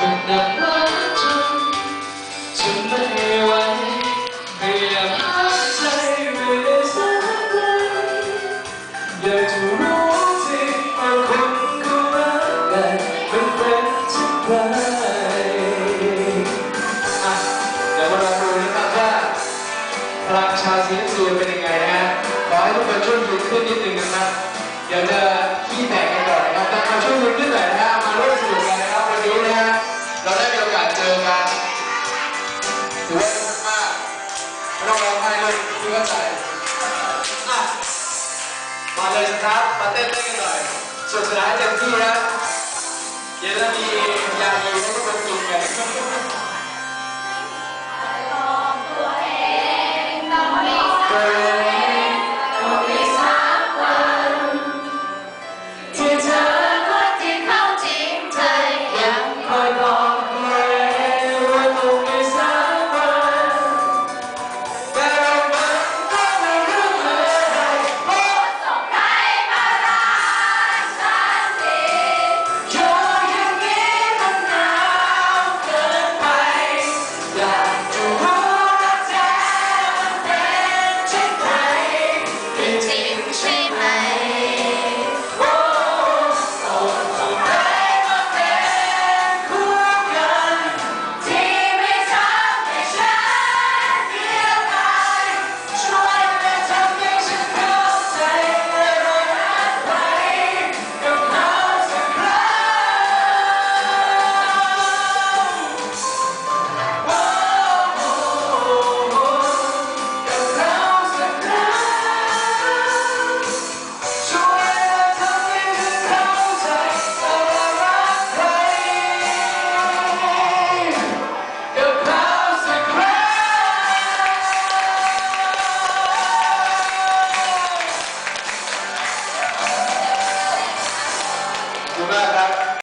มันหนักร้อนจนจนไม่ไหวพยายามหายใจไม่ได้สักครั้งอยากจะรู้ที่ว่าคนเขารักกันมันเป็นเช่นไรอะเดี๋ยวมาลองดูนะครับว่าพลังชาวซีนซูเป็นยังไงนะฮะขอให้ทุกคนช่วยยืนขึ้นนิดนึงนะครับเดี๋ยวจะ มึงไม่เข้าใจอะมาเลยครับมาเต้นเต้นกันหน่อยสุดท้ายเต็มที่นะเดี๋ยวเรมีอย่างดีให้ทุกคนกินกัน